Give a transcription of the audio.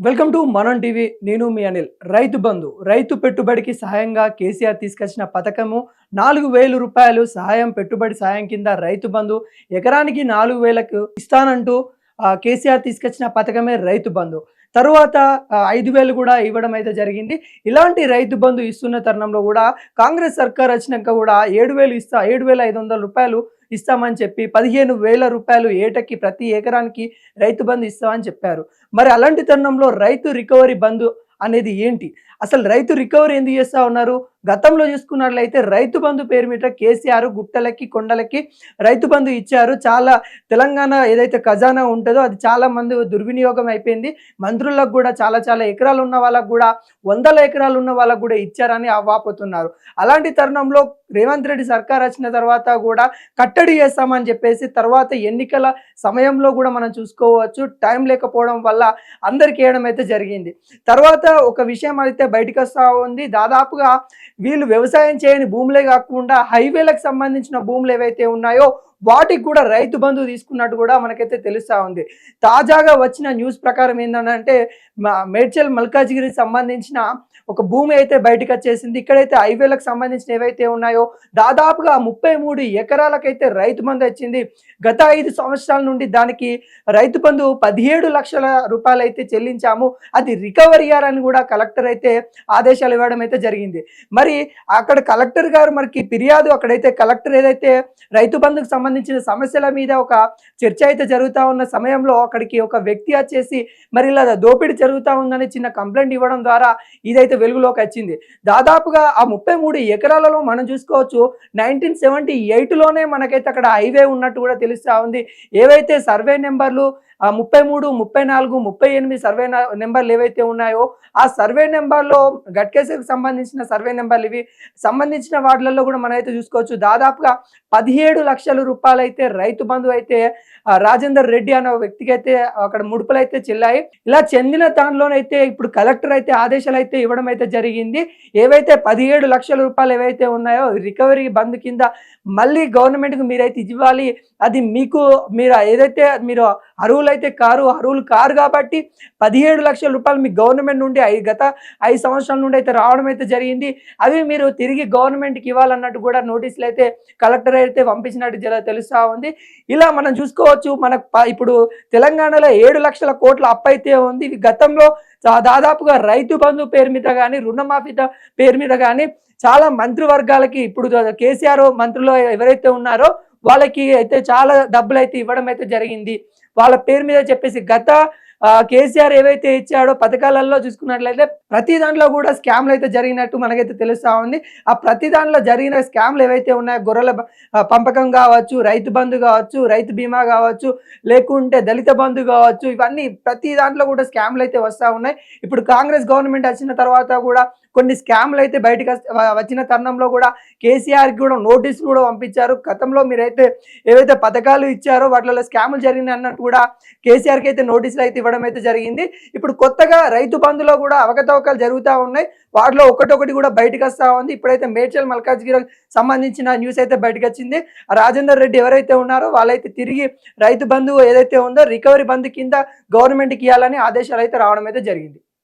Welcome to మనం TV. నేను మీ అనిల్. రైతు బంధు. రైతు పెట్టుబడికి సహాయంగా కేసీఆర్ తీసుకొచ్చిన పథకము నాలుగు వేలు రూపాయలు సహాయం పెట్టుబడి సహాయం కింద రైతు బంధు. ఎకరానికి నాలుగు వేలకు ఇస్తానంటూ కేసీఆర్ తీసుకొచ్చిన పథకమే రైతు బంధు. తరువాత ఐదు వేలు కూడా ఇవ్వడం అయితే జరిగింది. ఇలాంటి రైతు బంధు ఇస్తున్న తరుణంలో కూడా కాంగ్రెస్ సర్కార్ వచ్చినాక కూడా ఏడు వేలు ఇస్తా ఏడు వేల ఐదు వందల రూపాయలు ఇస్తామని చెప్పి పదిహేను వేల రూపాయలు ఏటకి ప్రతి ఎకరానికి రైతు బంధు ఇస్తామని చెప్పారు. మరి అలాంటి తరుణంలో రైతు రికవరీ బంధు అనేది ఏంటి? అసలు రైతు రికవరీ ఎందుకు చేస్తూ ఉన్నారు? గతంలో చూసుకున్నట్లయితే రైతు బంధు పేరు మీద కేసీఆర్ గుట్టలకి కొండలకి రైతు బంధు ఇచ్చారు. చాలా తెలంగాణ ఏదైతే ఖజానా ఉంటుందో అది చాలా మంది దుర్వినియోగం అయిపోయింది. మంత్రులకు కూడా చాలా చాలా ఎకరాలు ఉన్న వాళ్ళకు కూడా వందల ఎకరాలు ఉన్న వాళ్ళకు కూడా ఇచ్చారని వాపోతున్నారు అలాంటి తరుణంలో రేవంత్ రెడ్డి సర్కార్ వచ్చిన తర్వాత కూడా కట్టడి చేస్తామని చెప్పేసి తర్వాత ఎన్నికల సమయంలో కూడా మనం చూసుకోవచ్చు. టైం లేకపోవడం వల్ల అందరికీ వేయడం అయితే జరిగింది. తర్వాత ఒక విషయం అయితే బయటకు వస్తూ ఉంది. దాదాపుగా వీళ్ళు వ్యవసాయం చేయని భూములే కాకుండా హైవేలకు సంబంధించిన భూములు ఏవైతే ఉన్నాయో వాటికి కూడా రైతు బంధు తీసుకున్నట్టు కూడా మనకైతే తెలుస్తూ ఉంది. తాజాగా వచ్చిన న్యూస్ ప్రకారం ఏంటంటే మేడ్చల్ మల్కాజ్గిరికి సంబంధించిన ఒక భూమి అయితే బయటకు వచ్చేసింది. ఇక్కడైతే హైవేలకు సంబంధించిన ఏవైతే ఉన్నాయో దాదాపుగా ముప్పై మూడు ఎకరాలకైతే రైతు బంధు వచ్చింది. గత ఐదు సంవత్సరాల నుండి దానికి రైతు బంధు పదిహేడు లక్షల రూపాయలు అయితే చెల్లించాము. అది రికవరీ అయ్యారని కూడా కలెక్టర్ అయితే ఆదేశాలు ఇవ్వడం అయితే జరిగింది. మరి అక్కడ కలెక్టర్ గారు మనకి ఫిర్యాదు అక్కడైతే కలెక్టర్ ఏదైతే రైతు బంధుకు సంబంధించిన సమస్యల మీద ఒక చర్చ అయితే జరుగుతూ ఉన్న సమయంలో అక్కడికి ఒక వ్యక్తి వచ్చేసి మరి ఇలా దోపిడీ జరుగుతూ ఉందని చిన్న కంప్లైంట్ ఇవ్వడం ద్వారా ఇదైతే వెలుగులోకి వచ్చింది. దాదాపుగా ఆ ముప్పై మూడు ఎకరాలలో మనం చూసుకోవచ్చు నైన్టీన్ సెవెంటీ ఎయిట్లోనే మనకైతే అక్కడ హైవే ఉన్నట్టు కూడా తెలుస్తూ ఉంది. ఏవైతే సర్వే నెంబర్లు ముప్పై మూడు ముప్పై నాలుగు ముప్పై ఎనిమిది సర్వే నెంబర్లు ఏవైతే ఉన్నాయో ఆ సర్వే నెంబర్లో గట్కేసరికి సంబంధించిన సర్వే నెంబర్లు ఇవి. సంబంధించిన వార్డులలో కూడా మనమైతే చూసుకోవచ్చు. దాదాపుగా పదిహేడు లక్షల రూపాయలు అయితే రైతు బంధు అయితే రాజేందర్ రెడ్డి అనే వ్యక్తికి అయితే అక్కడ ముడుపులు అయితే చెల్లాయి. ఇలా చెందిన దానిలోనైతే ఇప్పుడు కలెక్టర్ అయితే ఆదేశాలు అయితే ఇవ్వడం అయితే జరిగింది. ఏవైతే పదిహేడు లక్షల రూపాయలు ఏవైతే ఉన్నాయో రికవరీ బంద్ కింద మళ్ళీ గవర్నమెంట్కి మీరైతే ఇవ్వాలి. అది మీకు మీరు ఏదైతే మీరు అర్హులు అయితే కారు అర్హులు కారు కాబట్టి పదిహేడు లక్షల రూపాయలు మీ గవర్నమెంట్ నుండి ఐ- గత ఐదు సంవత్సరాల నుండి అయితే రావడం అయితే జరిగింది. అవి మీరు తిరిగి గవర్నమెంట్కి ఇవ్వాలన్నట్టు కూడా నోటీసులు అయితే కలెక్టర్ అయితే పంపించినట్టు జర తెలుస్తూ ఉంది. ఇలా మనం చూసుకోవచ్చు మనకు ఇప్పుడు తెలంగాణలో ఏడు లక్షల కోట్ల అప్పు అయితే ఉంది గతంలో దాదాపుగా రైతు బంధు పేరు మీద కానీ రుణమాఫీ పేరు మీద కానీ చాలా మంత్రివర్గాలకి ఇప్పుడు కేసీఆర్ మంత్రులు ఎవరైతే ఉన్నారో వాళ్ళకి అయితే చాలా డబ్బులు అయితే ఇవ్వడం అయితే జరిగింది. వాళ్ళ పేరు మీద చెప్పేసి గత కేసీఆర్ ఏవైతే ఇచ్చాడో పథకాలలో చూసుకున్నట్లయితే ప్రతి దాంట్లో కూడా స్కామ్లు అయితే జరిగినట్టు మనకైతే తెలుస్తూ ఉంది. ఆ ప్రతి దాంట్లో జరిగిన స్కామ్లు ఏవైతే ఉన్నాయో గొర్రెల పంపకం కావచ్చు రైతు బంధు కావచ్చు రైతు బీమా కావచ్చు లేకుంటే దళిత బంధు కావచ్చు ఇవన్నీ ప్రతి దాంట్లో కూడా స్కామ్లు అయితే వస్తూ ఉన్నాయి. ఇప్పుడు కాంగ్రెస్ గవర్నమెంట్ వచ్చిన తర్వాత కూడా కొన్ని స్కామ్లు అయితే బయటకు వచ్చిన తరుణంలో కూడా కేసీఆర్కి కూడా నోటీసులు కూడా పంపించారు. గతంలో మీరైతే ఏవైతే పథకాలు ఇచ్చారో వాటిలో స్కాములు జరిగినాయి అన్నట్టు కూడా కేసీఆర్కి అయితే నోటీసులు అయితే ఇవ్వడం అయితే జరిగింది. ఇప్పుడు కొత్తగా రైతు బంధులో కూడా అవకతవకలు జరుగుతూ ఉన్నాయి. వాటిలో ఒకటొకటి కూడా బయటకు వస్తూ ఉంది. ఇప్పుడైతే మేడ్చల్ మల్కాజ్గిరి సంబంధించిన న్యూస్ అయితే బయటకు వచ్చింది. ఆ రాజేందర్ రెడ్డి ఎవరైతే ఉన్నారో వాళ్ళైతే తిరిగి రైతు బంధువు ఏదైతే ఉందో రికవరీ బంధు కింద గవర్నమెంట్కి ఇవ్వాలని ఆదేశాలు అయితే రావడం అయితే జరిగింది.